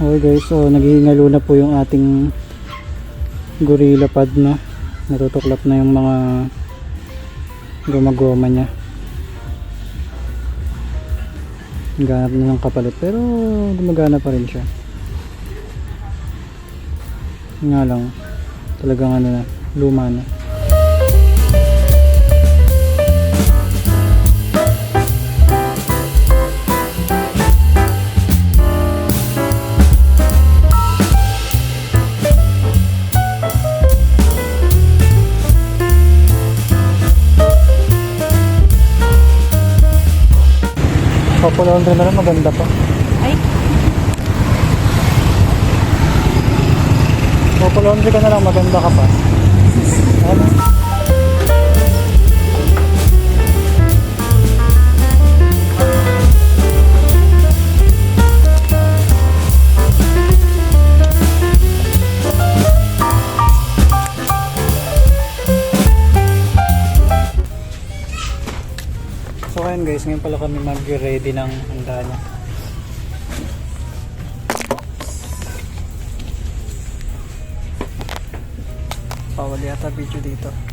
Okay guys, so naghihingalo na po yung ating gorilla pad na. Natutuklap na yung mga gumagoma niya. Ganap na ng kapalit pero gumagana pa rin siya. Nga lang, talagang ano na, luma na. Popolondra na lang maganda pa. Ay, Popolondra ka na lang maganda ka pa. Ano? Guys, ngayon pala kami mag-ready ng handa niya. Bawal yata video dito.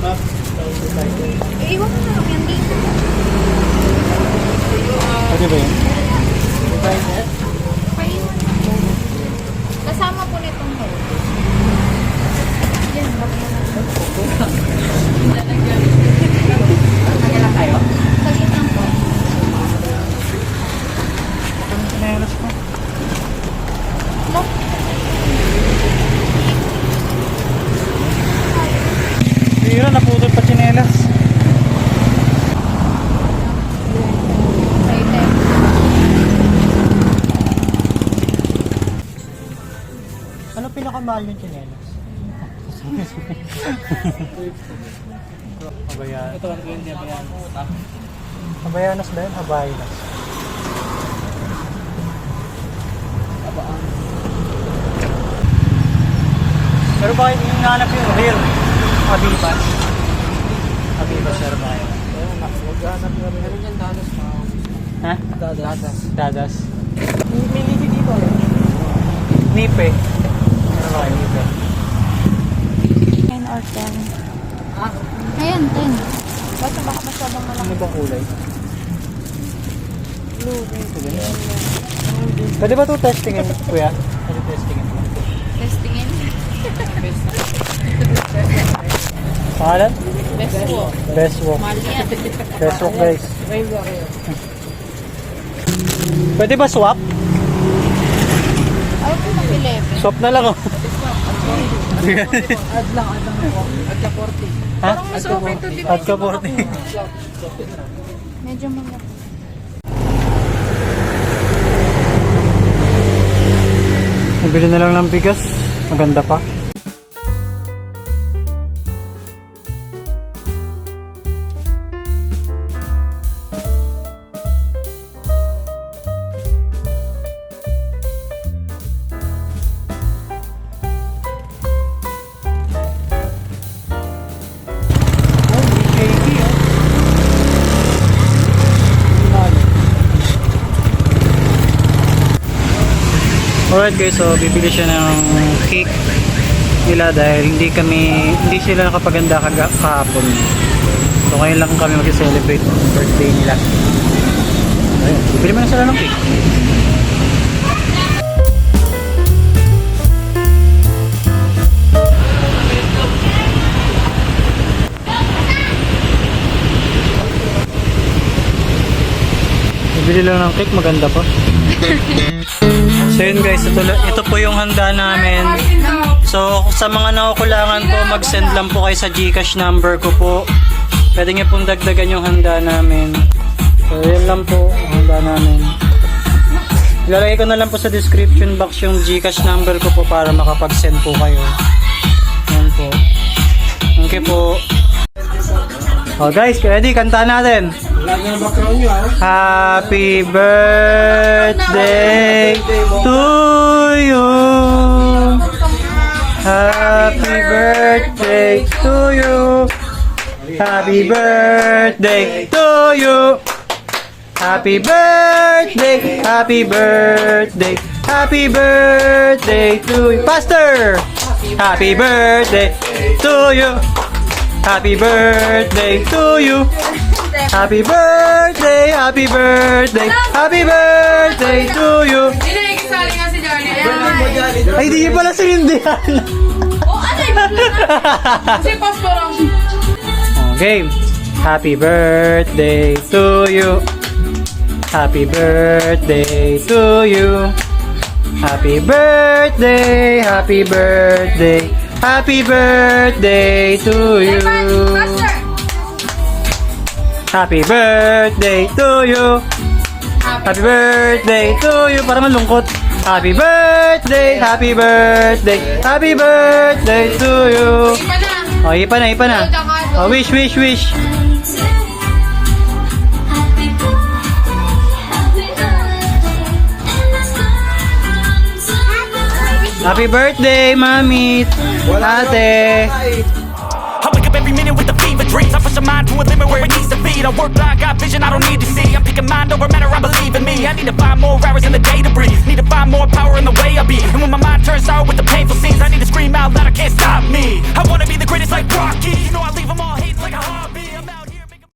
Power sound. iwan mo na lang yan dito. Pwede ba yun? Paiwan mo. Kasama po nitong hole. Yan, bakit na lang tayo? Saglit lang po. Ang sinelas ko. Look. Bira, naputol pa chinelas. Excited. Ano pinakamahal yung chinelas? Habayan. Ito, 120 habayan. Habayanas ba yun? Habayanas. Pero bakit yung nanap yung real? Abibas. Abibas, sir ba yun? Maghanap na rin. Meron yan dadas pa. Ha? Dadas. Dadas. May lipi dito. Nipe. Ano ba kayo, nipe? 10 or 10. Ayan, 10. Basta baka masyadong malaki. Ano bang kulay? Blue. Pwede ba ito testingin, kuya? Pwede testingin. Testingin. Pangalan? Best po. Best walk. Best walk guys. Pwede ba swap? Ayaw ko mag-11. Swap na lang oh. Add lang, add lang ako. Add ka 40. ha? Parang mas okay to, di ka 40. Medyo malaki. Nabili na lang ng bigas. Maganda pa. Alright guys, so bibili siya ng cake nila dahil hindi kami, hindi sila nakapaganda kahapon. So ngayon lang kami mag-celebrate ng birthday nila. Ayun, bibili mo na sila ng cake. Bibili lang ng cake, maganda pa. So yun guys, ito, ito po yung handa namin. So sa mga nakukulangan po, mag-send lang po kayo sa Gcash number ko po. Pwede nyo pong dagdagan yung handa namin. So yun lang po, handa namin. Ilalagay ko na lang po sa description box yung Gcash number ko po para makapag-send po kayo. Yan po. You po. Oh guys, ready? Kanta natin. Happy birthday to you. Happy birthday to you. Happy birthday to you. Happy birthday, happy birthday, happy birthday to you. Faster! Happy birthday to you. Happy birthday to you. Happy birthday, happy birthday, happy birthday to you. Hindi na ikisali nga si Johnny. Ay, di niyo pala sinindihan. Oh, ano yun? Si Pastorong. Okay. Happy birthday to you. Happy birthday to you. Happy birthday, happy birthday, happy birthday to you. Happy birthday to you. Happy birthday to you. Para malungkot. Happy birthday, happy birthday, happy birthday to you. Ipa na. Oh, ipa na, ipa na. Oh, wish, wish, wish. Happy birthday, mami. Ate. I wake up every minute with dreams. I push my mind to a limit where it needs to be. I work blind, got vision I don't need to see. I'm picking mind over matter, I believe in me. I need to find more hours in the day to breathe. Need to find more power in the way I be. And when my mind turns sour with the painful scenes, I need to scream out loud, I can't stop me. I wanna be the greatest like Rocky. You know I leave them all